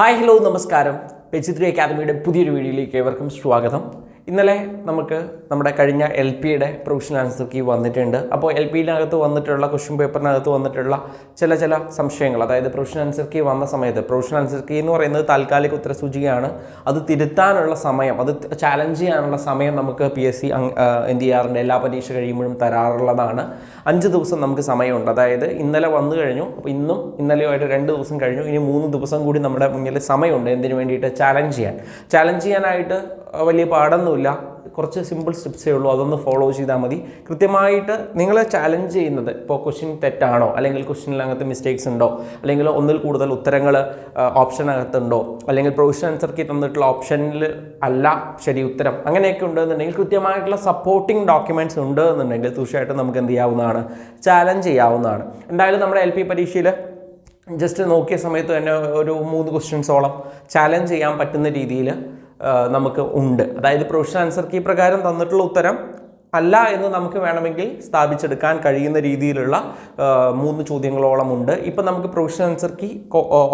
Hi hello നമസ്കാരം. പെച്ചിത്രി അക്കാദമിയുടെ പുതിയൊരു വീഡിയോയിലേക്ക് ഏവർക്കും സ്വാഗതം. ഇന്നലെ നമുക്ക് നമ്മുടെ കഴിഞ്ഞ എൽ പിയുടെ പ്രൊവിഷണൽ ആൻസർ കീ വന്നിട്ടുണ്ട്. അപ്പോൾ എൽ പിയിനകത്ത് വന്നിട്ടുള്ള ക്വസ്റ്റ്യൻ പേപ്പറിനകത്ത് വന്നിട്ടുള്ള ചില ചില സംശയങ്ങൾ. അതായത് പ്രൊവിഷണൽ ആൻസർ കീ വന്ന സമയത്ത് പ്രൊവിഷണൽ ആൻസർ കീ എന്ന് പറയുന്നത് താൽക്കാലിക ഉത്തരസൂചികയാണ്. അത് തിരുത്താനുള്ള സമയം അത് ചാലഞ്ച് ചെയ്യാനുള്ള സമയം നമുക്ക് പി എസ് സി എന്ത് ചെയ്യാറുണ്ട് എല്ലാ പരീക്ഷ കഴിയുമ്പോഴും തരാറുള്ളതാണ്. അഞ്ച് ദിവസം നമുക്ക് സമയമുണ്ട്. അതായത് ഇന്നലെ വന്നു കഴിഞ്ഞു അപ്പോൾ ഇന്നും ഇന്നലെയുമായിട്ട് രണ്ട് ദിവസം കഴിഞ്ഞു ഇനി മൂന്ന് ദിവസം കൂടി നമ്മുടെ മുന്നിൽ സമയമുണ്ട് എന്തിനു വേണ്ടിയിട്ട്? ചാലഞ്ച് ചെയ്യാൻ. ചാലഞ്ച് ചെയ്യാനായിട്ട് വലിയ പാടൊന്നുമില്ല. കുറച്ച് സിമ്പിൾ സ്റ്റെപ്സേ ഉള്ളൂ. അതൊന്ന് ഫോളോ ചെയ്താൽ മതി. കൃത്യമായിട്ട് നിങ്ങൾ ചാലഞ്ച് ചെയ്യുന്നത് ഇപ്പോൾ ക്വസ്റ്റ്യൻ തെറ്റാണോ? അല്ലെങ്കിൽ ക്വസ്റ്റ്യനിനകത്ത് മിസ്റ്റേക്സ് ഉണ്ടോ? അല്ലെങ്കിൽ ഒന്നിൽ കൂടുതൽ ഉത്തരങ്ങൾ ഓപ്ഷനകത്തുണ്ടോ അല്ലെങ്കിൽ പ്രൊവിഷൻ ആൻസർ കീ തന്നിട്ടുള്ള ഓപ്ഷനിൽ അല്ല ശരി ഉത്തരം അങ്ങനെയൊക്കെ ഉണ്ടെന്നുണ്ടെങ്കിൽ കൃത്യമായിട്ടുള്ള സപ്പോർട്ടിംഗ് ഡോക്യുമെന്റ്സ് ഉണ്ട് എന്നുണ്ടെങ്കിൽ തീർച്ചയായിട്ടും നമുക്ക് എന്ത് ചെയ്യാവുന്നതാണ്? ചാലഞ്ച് ചെയ്യാവുന്നതാണ്. എന്തായാലും നമ്മുടെ എൽ പി പരീക്ഷയിൽ ജസ്റ്റ് നോക്കിയ സമയത്ത് തന്നെ ഒരു മൂന്ന് ക്വസ്റ്റ്യൻസോളം ചാലഞ്ച് ചെയ്യാൻ പറ്റുന്ന രീതിയിൽ നമുക്ക് ഉണ്ട്. അതായത് പ്രൊഫഷണൽ ആൻസർ കീ പ്രകാരം തന്നിട്ടുള്ള ഉത്തരം അല്ല എന്ന് നമുക്ക് വേണമെങ്കിൽ സ്ഥാപിച്ചെടുക്കാൻ കഴിയുന്ന രീതിയിലുള്ള മൂന്ന് ചോദ്യങ്ങളോളം ഉണ്ട്. ഇപ്പം നമുക്ക് പ്രൊഫഷണൽ ആൻസർ കീ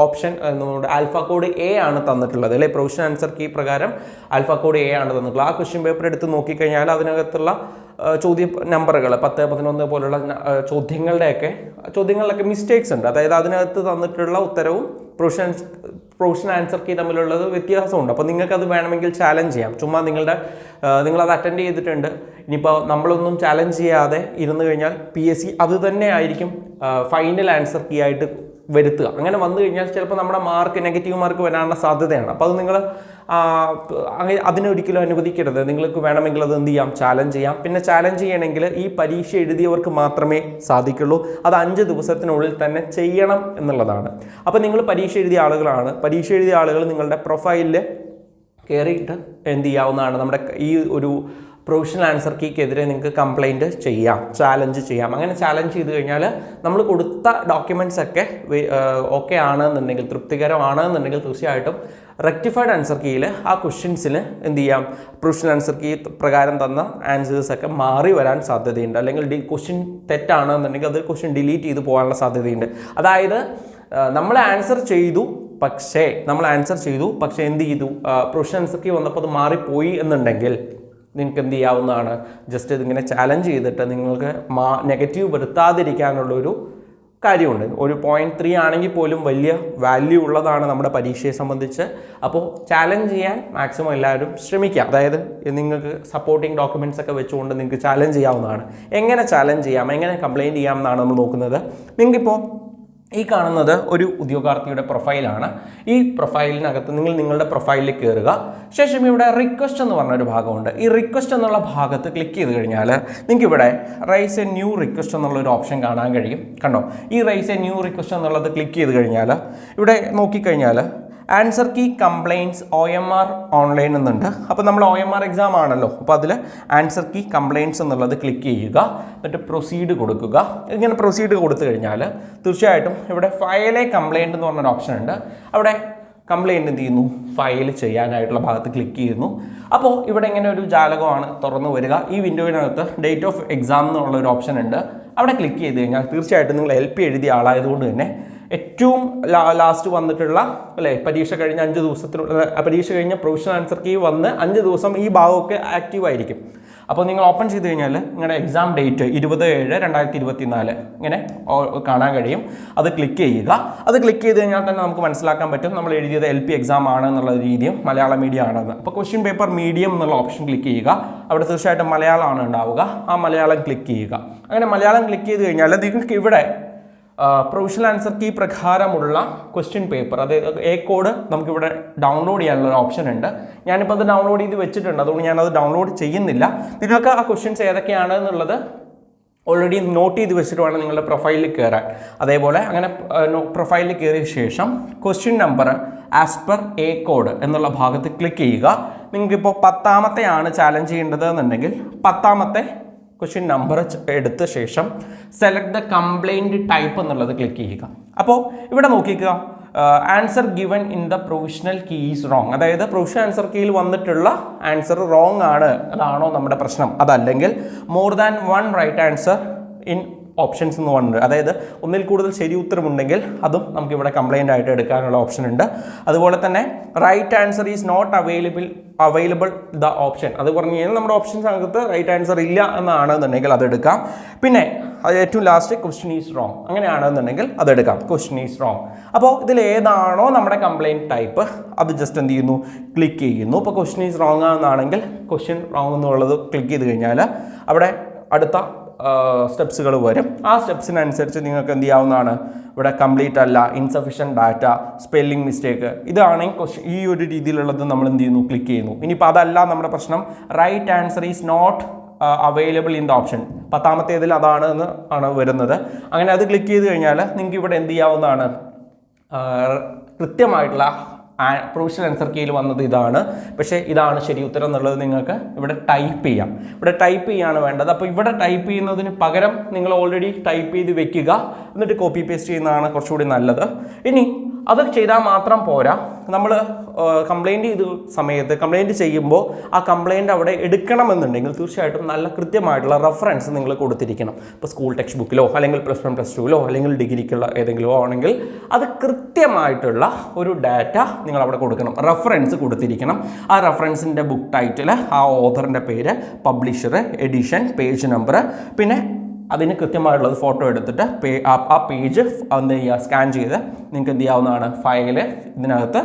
ഓപ്ഷൻ നമ്മുടെ ആൽഫ കോഡ് എ ആണ് തന്നിട്ടുള്ളത്. അല്ലെ? പ്രൊഫഷണൽ ആൻസർ കീ പ്രകാരം ആൽഫ കോഡ് എ ആണ് തന്നിട്ടുള്ളത്. ആ ക്വസ്റ്റ്യൻ പേപ്പർ എടുത്ത് നോക്കിക്കഴിഞ്ഞാൽ അതിനകത്തുള്ള ചോദ്യ നമ്പറുകൾ പത്ത് പതിനൊന്ന് പോലുള്ള ചോദ്യങ്ങളുടെയൊക്കെ ചോദ്യങ്ങളിലൊക്കെ മിസ്റ്റേക്സ് ഉണ്ട്. അതായത് അതിനകത്ത് തന്നിട്ടുള്ള ഉത്തരവും പ്രൊഫഷൻ പ്രൊഫഷൻ ആൻസർ കീ തമ്മിലുള്ളത് വ്യത്യാസമുണ്ട്. അപ്പോൾ നിങ്ങൾക്ക് അത് വേണമെങ്കിൽ ചാലഞ്ച് ചെയ്യാം. ചുമ്മാ നിങ്ങളുടെ നിങ്ങളത് അറ്റൻഡ് ചെയ്തിട്ടുണ്ട്. ഇനിയിപ്പോൾ നമ്മളൊന്നും ചാലഞ്ച് ചെയ്യാതെ ഇരുന്ന് കഴിഞ്ഞാൽ പി എസ് സി അത് തന്നെ ആയിരിക്കും ഫൈനൽ ആൻസർ കീ ആയിട്ട് വരുത്തുക. അങ്ങനെ വന്നു കഴിഞ്ഞാൽ ചിലപ്പോൾ നമ്മുടെ മാർക്ക് നെഗറ്റീവ് മാർക്ക് വരാനുള്ള സാധ്യതയാണ്. അപ്പോൾ അത് നിങ്ങൾ അതിനൊരിക്കലും അനുവദിക്കരുത്. നിങ്ങൾക്ക് വേണമെങ്കിൽ അത് എന്ത് ചെയ്യാം? ചാലഞ്ച് ചെയ്യാം. പിന്നെ ചാലഞ്ച് ചെയ്യണമെങ്കിൽ ഈ പരീക്ഷ എഴുതിയവർക്ക് മാത്രമേ സാധിക്കുള്ളൂ. അത് അഞ്ച് ദിവസത്തിനുള്ളിൽ തന്നെ ചെയ്യണം എന്നുള്ളതാണ്. അപ്പോൾ നിങ്ങൾ പരീക്ഷ എഴുതിയ ആളുകളാണ്. പരീക്ഷ എഴുതിയ ആളുകൾ നിങ്ങളുടെ പ്രൊഫൈലിൽ കയറിയിട്ട് എന്ത് ചെയ്യാവുന്നതാണ്. നമ്മുടെ ഈ ഒരു പ്രൊഫഷണൽ ആൻസർ കീക്കെതിരെ നിങ്ങൾക്ക് കംപ്ലൈന്റ് ചെയ്യാം ചാലഞ്ച് ചെയ്യാം. അങ്ങനെ ചാലഞ്ച് ചെയ്ത് കഴിഞ്ഞാൽ നമ്മൾ കൊടുത്ത ഡോക്യുമെന്റ്സ് ഒക്കെ ഓക്കെ ആണെന്നുണ്ടെങ്കിൽ തൃപ്തികരമാണെന്നുണ്ടെങ്കിൽ തീർച്ചയായിട്ടും റെക്ടിഫൈഡ് ആൻസർ കീയിൽ ആ ക്വസ്റ്റ്യൻസിന് എന്ത് ചെയ്യാം? പ്രൊഫഷണൽ ആൻസർ കീ പ്രകാരം തന്ന ആൻസേഴ്സ് ഒക്കെ മാറി വരാൻ സാധ്യതയുണ്ട്. അല്ലെങ്കിൽ ഡി ക്വസ്റ്റ്യൻ തെറ്റാണെന്നുണ്ടെങ്കിൽ അത് ക്വസ്റ്റ്യൻ ഡിലീറ്റ് ചെയ്ത് പോകാനുള്ള സാധ്യതയുണ്ട്. അതായത് നമ്മൾ ആൻസർ ചെയ്തു പക്ഷേ നമ്മൾ ആൻസർ ചെയ്തു പക്ഷേ എന്ത് ചെയ്തു? പ്രൊഫഷൻ ആൻസർ കീ വന്നപ്പോൾ അത് മാറിപ്പോയി എന്നുണ്ടെങ്കിൽ നിങ്ങൾക്ക് എന്ത് ചെയ്യാവുന്നതാണ് ജസ്റ്റ് ഇതിങ്ങനെ ചാലഞ്ച് ചെയ്തിട്ട് നിങ്ങൾക്ക് മാ നെഗറ്റീവ് വരുത്താതിരിക്കാനുള്ളൊരു കാര്യമുണ്ട്. ഒരു പോയിന്റ് ത്രീ ആണെങ്കിൽ പോലും വലിയ വാല്യൂ ഉള്ളതാണ് നമ്മുടെ പരീക്ഷയെ സംബന്ധിച്ച്. അപ്പോൾ ചാലഞ്ച് ചെയ്യാൻ മാക്സിമം എല്ലാവരും ശ്രമിക്കുക. അതായത് നിങ്ങൾക്ക് സപ്പോർട്ടിംഗ് ഡോക്യുമെന്റ്സ് ഒക്കെ വെച്ചുകൊണ്ട് നിങ്ങൾക്ക് ചാലഞ്ച് ചെയ്യാവുന്നതാണ്. എങ്ങനെ ചാലഞ്ച് ചെയ്യാം? എങ്ങനെ കംപ്ലയിന്റ് ചെയ്യാം എന്നാണ് നമ്മൾ നോക്കുന്നത്. നിങ്ങൾക്കിപ്പോൾ ഈ കാണുന്നത് ഒരു ഉദ്യോഗാർത്ഥിയുടെ പ്രൊഫൈലാണ്. ഈ പ്രൊഫൈലിനകത്ത് നിങ്ങൾ നിങ്ങളുടെ പ്രൊഫൈലിൽ കയറുക ശേഷം ഇവിടെ റിക്വസ്റ്റ് എന്ന് പറഞ്ഞൊരു ഭാഗമുണ്ട്. ഈ റിക്വസ്റ്റ് എന്നുള്ള ഭാഗത്ത് ക്ലിക്ക് ചെയ്ത് കഴിഞ്ഞാൽ നിങ്ങൾക്ക് ഇവിടെ റൈസ് എ ന്യൂ റിക്വസ്റ്റ് എന്നുള്ള ഒരു ഓപ്ഷൻ കാണാൻ കഴിയും. കണ്ടോ? ഈ റൈസ് എ ന്യൂ റിക്വസ്റ്റ് എന്നുള്ളത് ക്ലിക്ക് ചെയ്ത് കഴിഞ്ഞാൽ ഇവിടെ നോക്കിക്കഴിഞ്ഞാൽ answer key complaints O M R online എന്നുണ്ട്. അപ്പോൾ നമ്മൾ ഒ എം ആർ എക്സാം ആണല്ലോ. അപ്പോൾ അതിൽ ആൻസർ കീ കംപ്ലയിൻസ് എന്നുള്ളത് ക്ലിക്ക് ചെയ്യുക. എന്നിട്ട് പ്രൊസീഡ് കൊടുക്കുക. ഇങ്ങനെ പ്രൊസീഡ് കൊടുത്തു കഴിഞ്ഞാൽ തീർച്ചയായിട്ടും ഇവിടെ ഫയലെ കംപ്ലയിന്റ് എന്ന് പറഞ്ഞൊരു ഓപ്ഷൻ ഉണ്ട്. അവിടെ കംപ്ലയിന്റ് എന്ത് ചെയ്യുന്നു? ഫയൽ ചെയ്യാനായിട്ടുള്ള ഭാഗത്ത് ക്ലിക്ക് ചെയ്യുന്നു. അപ്പോൾ ഇവിടെ ഇങ്ങനെ ഒരു ജാലകമാണ് തുറന്നു വരിക. ഈ വിൻഡോയിനകത്ത് ഡേറ്റ് ഓഫ് എക്സാം എന്നുള്ള ഒരു ഓപ്ഷൻ ഉണ്ട്. അവിടെ ക്ലിക്ക് ചെയ്ത് കഴിഞ്ഞാൽ തീർച്ചയായിട്ടും നിങ്ങൾ എൽ പി എഴുതിയ ആളായതുകൊണ്ട് തന്നെ ഏറ്റവും ലാസ്റ്റ് വന്നിട്ടുള്ള അല്ലേ പരീക്ഷ കഴിഞ്ഞ അഞ്ച് ദിവസത്തിനുള്ള പരീക്ഷ കഴിഞ്ഞ പ്രൊഫഷണൽ ആൻസർ കീ വന്ന് അഞ്ച് ദിവസം ഈ ഭാഗമൊക്കെ ആക്റ്റീവ് ആയിരിക്കും. അപ്പോൾ നിങ്ങൾ ഓപ്പൺ ചെയ്ത് കഴിഞ്ഞാൽ നിങ്ങളുടെ എക്സാം ഡേറ്റ് ഇരുപത് ഏഴ് രണ്ടായിരത്തി ഇരുപത്തി നാല് ഇങ്ങനെ കാണാൻ കഴിയും. അത് ക്ലിക്ക് ചെയ്യുക. അത് ക്ലിക്ക് ചെയ്ത് കഴിഞ്ഞാൽ തന്നെ നമുക്ക് മനസ്സിലാക്കാൻ പറ്റും നമ്മൾ എഴുതിയത് എൽ പി എക്സാം ആണ് എന്നുള്ള രീതിയും മലയാള മീഡിയം ആണെന്ന്. അപ്പോൾ ക്വസ്റ്റ്യൻ പേപ്പർ മീഡിയം എന്നുള്ള ഓപ്ഷൻ ക്ലിക്ക് ചെയ്യുക. അവിടെ തീർച്ചയായിട്ടും മലയാളമാണ് ഉണ്ടാവുക. ആ മലയാളം ക്ലിക്ക് ചെയ്യുക. അങ്ങനെ മലയാളം ക്ലിക്ക് ചെയ്ത് കഴിഞ്ഞാൽ നിങ്ങൾക്ക് ഇവിടെ പ്രൊഫഷണൽ ആൻസർ കീ പ്രകാരമുള്ള ക്വസ്റ്റ്യൻ പേപ്പർ. അതായത് എ കോഡ് നമുക്കിവിടെ ഡൗൺലോഡ് ചെയ്യാനുള്ള ഒരു ഓപ്ഷൻ ഉണ്ട്. ഞാനിപ്പോൾ അത് ഡൗൺലോഡ് ചെയ്ത് വെച്ചിട്ടുണ്ട്. അതുകൊണ്ട് ഞാനത് ഡൗൺലോഡ് ചെയ്യുന്നില്ല. നിങ്ങൾക്ക് ആ ക്വസ്റ്റ്യൻസ് ഏതൊക്കെയാണ് എന്നുള്ളത് ഓൾറെഡി നോട്ട് ചെയ്ത് വെച്ചിട്ട് വേണം നിങ്ങളുടെ പ്രൊഫൈലിൽ കയറാൻ അതേപോലെ അങ്ങനെ പ്രൊഫൈലിൽ കയറിയ ശേഷം question number as per A code എന്നുള്ള ഭാഗത്ത് ക്ലിക്ക് ചെയ്യുക. നിങ്ങൾക്കിപ്പോൾ പത്താമത്തെയാണ് ചാലഞ്ച് ചെയ്യേണ്ടത് എന്നുണ്ടെങ്കിൽ പത്താമത്തെ ക്വസ്റ്റ്യൻ നമ്പർ എടുത്ത ശേഷം സെലക്ട് ദ കംപ്ലൈന്റ് ടൈപ്പ് എന്നുള്ളത് ക്ലിക്ക് ചെയ്യുക. അപ്പോൾ ഇവിടെ നോക്കിക്കുക answer given in the provisional key is wrong അതായത് പ്രൊവിഷണൽ ആൻസർ കീയിൽ വന്നിട്ടുള്ള ആൻസർ റോങ് ആണ്. അതാണോ നമ്മുടെ പ്രശ്നം. അതല്ലെങ്കിൽ more than one right answer in options എന്ന് പറഞ്ഞിട്ടുണ്ട്. അതായത് ഒന്നിൽ കൂടുതൽ ശരി ഉത്തരമുണ്ടെങ്കിൽ അതും നമുക്കിവിടെ കംപ്ലൈന്റ് ആയിട്ട് എടുക്കാനുള്ള ഓപ്ഷൻ ഉണ്ട്. അതുപോലെ തന്നെ right answer is not available available the option അത് പറഞ്ഞു കഴിഞ്ഞാൽ നമ്മുടെ ഓപ്ഷൻസ് അകത്ത് റൈറ്റ് ആൻസർ ഇല്ല എന്നാണെന്നുണ്ടെങ്കിൽ അതെടുക്കാം പിന്നെ ഏറ്റവും ലാസ്റ്റ് ക്വസ്റ്റ്യൻ ഈസ് റോങ് അങ്ങനെയാണെന്നുണ്ടെങ്കിൽ അതെടുക്കാം ക്വസ്റ്റ്യൻ ഈസ് റോങ് അപ്പോൾ ഇതിൽ ഏതാണോ നമ്മുടെ കംപ്ലൈന്റ് ടൈപ്പ് അത് ജസ്റ്റ് എന്ത് ചെയ്യുന്നു? ക്ലിക്ക് ചെയ്യുന്നു. ഇപ്പോൾ ക്വസ്റ്റ്യൻ ഈസ് റോങ് ആണെന്നാണെങ്കിൽ ക്വസ്റ്റ്യൻ റോങ് എന്നുള്ളത് ക്ലിക്ക് ചെയ്ത് കഴിഞ്ഞാൽ അവിടെ അടുത്ത സ്റ്റെപ്സുകൾ വരും. ആ സ്റ്റെപ്സിനനുസരിച്ച് നിങ്ങൾക്ക് എന്ത് ചെയ്യാവുന്നതാണ്? ഇവിടെ കംപ്ലീറ്റ് അല്ല ഇൻസഫിഷ്യന്റ് ഡാറ്റ സ്പെല്ലിംഗ് മിസ്റ്റേക്ക് ഇതാണെങ്കിൽ ക്വസ്റ്റ്യൻ ഈ ഒരു രീതിയിലുള്ളത് നമ്മൾ എന്ത് ചെയ്യുന്നു? ക്ലിക്ക് ചെയ്യുന്നു. ഇനിയിപ്പോൾ അതല്ല നമ്മുടെ പ്രശ്നം. Right answer is not available in the option പത്താമത്തേതിൽ അതാണ് എന്ന് ആണ് വരുന്നത്. അങ്ങനെ അത് ക്ലിക്ക് ചെയ്ത് കഴിഞ്ഞാൽ നിങ്ങൾക്ക് ഇവിടെ എന്ത് ചെയ്യാവുന്നതാണ്? കൃത്യമായിട്ടുള്ള പ്രൊവിഷൻ ആൻസർ കീയിൽ വന്നത് ഇതാണ്. പക്ഷേ ഇതാണ് ശരി ഉത്തരം എന്നുള്ളത് നിങ്ങൾക്ക് ഇവിടെ ടൈപ്പ് ചെയ്യാം. ഇവിടെ ടൈപ്പ് ചെയ്യാണ് വേണ്ടത്. അപ്പോൾ ഇവിടെ ടൈപ്പ് ചെയ്യുന്നതിന് പകരം നിങ്ങൾ ഓൾറെഡി ടൈപ്പ് ചെയ്ത് വെക്കുക. എന്നിട്ട് കോപ്പി പേസ്റ്റ് ചെയ്യുന്നതാണ് കുറച്ചുകൂടി നല്ലത്. ഇനി അത് ചെയ്താൽ മാത്രം പോരാ. നമ്മൾ കംപ്ലൈന്റ് ചെയ്ത സമയത്ത് കംപ്ലൈന്റ് ചെയ്യുമ്പോൾ ആ കംപ്ലൈന്റ് അവിടെ എടുക്കണമെന്നുണ്ടെങ്കിൽ തീർച്ചയായിട്ടും നല്ല കൃത്യമായിട്ടുള്ള റെഫറൻസ് നിങ്ങൾ കൊടുത്തിരിക്കണം. ഇപ്പോൾ സ്കൂൾ ടെക്സ്റ്റ് ബുക്കിലോ അല്ലെങ്കിൽ പ്ലസ് വൺ പ്ലസ് ടുവിലോ അല്ലെങ്കിൽ ഡിഗ്രിക്കുള്ള ഏതെങ്കിലും ആണെങ്കിൽ അത് കൃത്യമായിട്ടുള്ള ഒരു ഡാറ്റ നിങ്ങൾ അവിടെ കൊടുക്കണം. റെഫറൻസ് കൊടുത്തിരിക്കണം. ആ റെഫറൻസിന്റെ ബുക്ക് ടൈറ്റിൽ ആ ഓഥറിന്റെ പേര് പബ്ലിഷർ എഡിഷൻ പേജ് നമ്പർ പിന്നെ അതിന് കൃത്യമായിട്ടുള്ളത് ഫോട്ടോ എടുത്തിട്ട് ആ- പേജ് എന്ത് ചെയ്യുക? സ്കാൻ ചെയ്ത് നിങ്ങൾക്ക് എന്ത് ചെയ്യാവുന്നതാണ്? ഫയൽ ഇതിനകത്ത്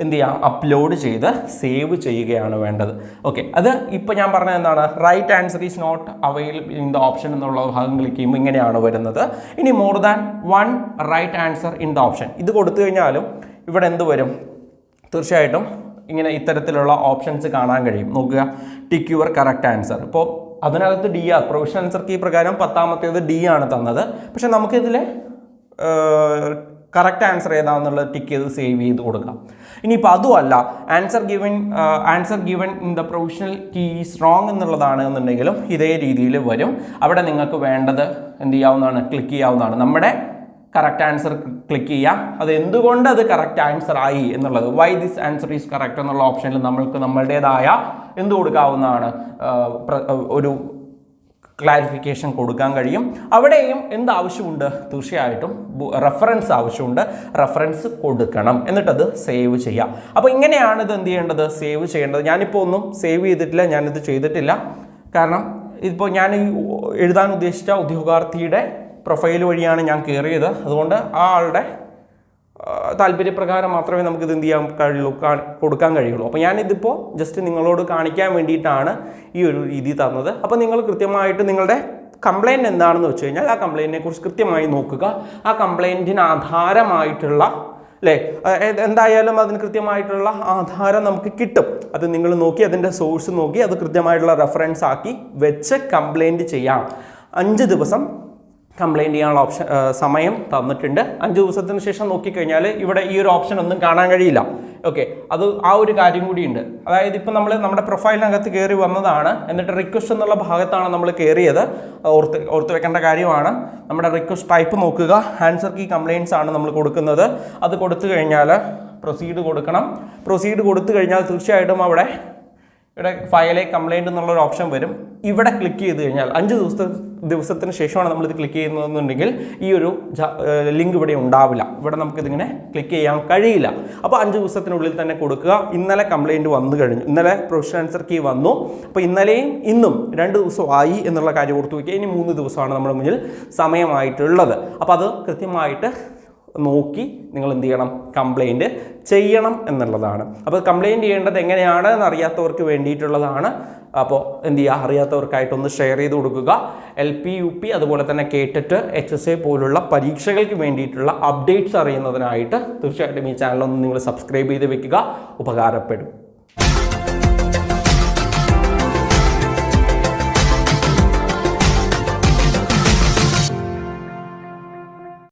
എന്ത് ചെയ്യുക അപ്ലോഡ് ചെയ്ത് സേവ് ചെയ്യുകയാണ് വേണ്ടത്. ഓക്കെ അത് ഇപ്പോൾ ഞാൻ പറഞ്ഞത് എന്താണ്? Right answer is not available in the option എന്നുള്ള ഭാഗം ക്ലിക്ക് ചെയ്യുമ്പോൾ ഇങ്ങനെയാണ് വരുന്നത്. ഇനി more than one right answer in the option ഇത് കൊടുത്തു കഴിഞ്ഞാലും ഇവിടെ എന്ത് വരും? തീർച്ചയായിട്ടും ഇങ്ങനെ ഇത്തരത്തിലുള്ള ഓപ്ഷൻസ് കാണാൻ കഴിയും. നോക്കുക. ടിക്ക് യുവർ കറക്റ്റ് ആൻസർ ഇപ്പോൾ അതിനകത്ത് D R provision answer key പ്രകാരം പത്താമത്തേത് ഡി ആണ് തന്നത്. പക്ഷെ നമുക്കിതിൽ കറക്റ്റ് ആൻസർ ഏതാണെന്നുള്ളത് ടിക്ക് ചെയ്ത് സേവ് ചെയ്ത് കൊടുക്കാം. ഇനിയിപ്പോൾ അതുമല്ല answer given answer given in the provisional key is wrong എന്നുള്ളതാണ് എന്നുണ്ടെങ്കിലും ഇതേ രീതിയിൽ വരും. അവിടെ നിങ്ങൾക്ക് വേണ്ടത് എന്ത് ചെയ്യാവുന്നതാണ് ക്ലിക്ക് ചെയ്യാവുന്നതാണ്. നമ്മുടെ കറക്റ്റ് ആൻസർ ക്ലിക്ക് ചെയ്യാം. അത് എന്തുകൊണ്ട് അത് കറക്റ്റ് ആൻസർ ആയി എന്നുള്ളത് why this answer is correct എന്നുള്ള ഓപ്ഷനിൽ നമ്മൾക്ക് നമ്മളുടേതായ എന്ത് കൊടുക്കാവുന്നതാണ്? ഒരു ക്ലാരിഫിക്കേഷൻ കൊടുക്കാൻ കഴിയും. അവിടെയും എന്ത് ആവശ്യമുണ്ട്? തീർച്ചയായിട്ടും റെഫറൻസ് ആവശ്യമുണ്ട്. റെഫറൻസ് കൊടുക്കണം. എന്നിട്ടത് സേവ് ചെയ്യാം. അപ്പോൾ ഇങ്ങനെയാണ് ഇത് എന്ത് ചെയ്യേണ്ടത്? സേവ് ചെയ്യേണ്ടത്. ഞാനിപ്പോൾ ഒന്നും സേവ് ചെയ്തിട്ടില്ല ഞാനിത് ചെയ്തിട്ടില്ല. കാരണം ഇപ്പോൾ ഞാൻ എഴുതാൻ ഉദ്ദേശിച്ച ഉദ്യോഗാർത്ഥിയുടെ പ്രൊഫൈൽ വഴിയാണ് ഞാൻ കയറിയത് അതുകൊണ്ട് ആ ആളുടെ താല്പര്യപ്രകാരം മാത്രമേ നമുക്ക് ഇത് എന്ത് ചെയ്യാൻ കഴിയുള്ളൂ കൊടുക്കാൻ കഴിയുള്ളൂ. അപ്പോൾ ഞാനിതിപ്പോൾ ജസ്റ്റ് നിങ്ങളോട് കാണിക്കാൻ വേണ്ടിയിട്ടാണ് ഈ ഒരു രീതി തന്നത്. അപ്പോൾ നിങ്ങൾ കൃത്യമായിട്ട് നിങ്ങളുടെ കംപ്ലൈന്റ് എന്താണെന്ന് വെച്ച് കഴിഞ്ഞാൽ ആ കംപ്ലയിന്റിനെ കുറിച്ച് കൃത്യമായി നോക്കുക. ആ കംപ്ലൈന്റിന് ആധാരമായിട്ടുള്ള അല്ലേ എന്തായാലും അതിന് കൃത്യമായിട്ടുള്ള ആധാരം നമുക്ക് കിട്ടും. അത് നിങ്ങൾ നോക്കി അതിന്റെ സോഴ്സ് നോക്കി അത് കൃത്യമായിട്ടുള്ള റെഫറൻസ് ആക്കി വെച്ച് കംപ്ലൈന്റ് ചെയ്യാം. അഞ്ച് ദിവസം കംപ്ലൈന്റ് ചെയ്യാനുള്ള ഓപ്ഷൻ സമയം തന്നിട്ടുണ്ട്. അഞ്ച് ദിവസത്തിന് ശേഷം നോക്കിക്കഴിഞ്ഞാൽ ഇവിടെ ഈ ഒരു ഓപ്ഷൻ ഒന്നും കാണാൻ കഴിയില്ല. ഓക്കെ അത് ആ ഒരു കാര്യം കൂടിയുണ്ട്. അതായത് ഇപ്പം നമ്മൾ നമ്മുടെ പ്രൊഫൈലിനകത്ത് കയറി വന്നതാണ്. എന്നിട്ട് റിക്വസ്റ്റ് എന്നുള്ള ഭാഗത്താണ് നമ്മൾ കയറിയത് ഓർത്ത് ഓർത്ത് വെക്കേണ്ട കാര്യമാണ്. നമ്മുടെ റിക്വസ്റ്റ് ടൈപ്പ് നോക്കുക. ആൻസർ കീ കംപ്ലയിൻസ് ആണ് നമ്മൾ കൊടുക്കുന്നത്. അത് കൊടുത്തു കഴിഞ്ഞാൽ പ്രൊസീഡ് കൊടുക്കണം. പ്രൊസീഡ് കൊടുത്തു കഴിഞ്ഞാൽ തീർച്ചയായിട്ടും അവിടെ ഇവിടെ ഫയലെ കംപ്ലൈന്റ് എന്നുള്ളൊരു ഓപ്ഷൻ വരും. ഇവിടെ ക്ലിക്ക് ചെയ്ത് കഴിഞ്ഞാൽ അഞ്ച് ദിവസത്തെ ദിവസത്തിന് ശേഷമാണ് നമ്മളിത് ക്ലിക്ക് ചെയ്യുന്നതെന്നുണ്ടെങ്കിൽ ഈ ഒരു ലിങ്ക് ഇവിടെ ഉണ്ടാവില്ല. ഇവിടെ നമുക്കിതിങ്ങനെ ക്ലിക്ക് ചെയ്യാൻ കഴിയില്ല. അപ്പോൾ അഞ്ച് ദിവസത്തിനുള്ളിൽ തന്നെ കൊടുക്കുക. ഇന്നലെ കംപ്ലൈന്റ് വന്നു കഴിഞ്ഞു. ഇന്നലെ പ്രൊഫഷൻ ആൻസർ കീ വന്നു. അപ്പോൾ ഇന്നലെയും ഇന്നും രണ്ട് ദിവസമായി എന്നുള്ള കാര്യം ഓർത്ത് വയ്ക്കുക. ഇനി മൂന്ന് ദിവസമാണ് നമ്മുടെ മുന്നിൽ സമയമായിട്ടുള്ളത്. അപ്പോൾ അത് കൃത്യമായിട്ട് നോക്കി നിങ്ങൾ എന്ത് ചെയ്യണം? കംപ്ലൈന്റ് ചെയ്യണം എന്നുള്ളതാണ്. അപ്പോൾ കംപ്ലൈന്റ് ചെയ്യേണ്ടത് എങ്ങനെയാണ് എന്ന് അറിയാത്തവർക്ക് വേണ്ടിയിട്ടുള്ളതാണ്. അപ്പോൾ എന്ത് ചെയ്യുക? അറിയാത്തവർക്കായിട്ടൊന്ന് ഷെയർ ചെയ്ത് കൊടുക്കുക. എൽ പി യു പി അതുപോലെ തന്നെ കേട്ടിട്ട് എച്ച് എസ് എ പോലുള്ള പരീക്ഷകൾക്ക് വേണ്ടിയിട്ടുള്ള അപ്ഡേറ്റ്സ് അറിയുന്നതിനായിട്ട് തീർച്ചയായിട്ടും ഈ ചാനലൊന്ന് നിങ്ങൾ സബ്സ്ക്രൈബ് ചെയ്ത് വെക്കുക. ഉപകാരപ്പെടും.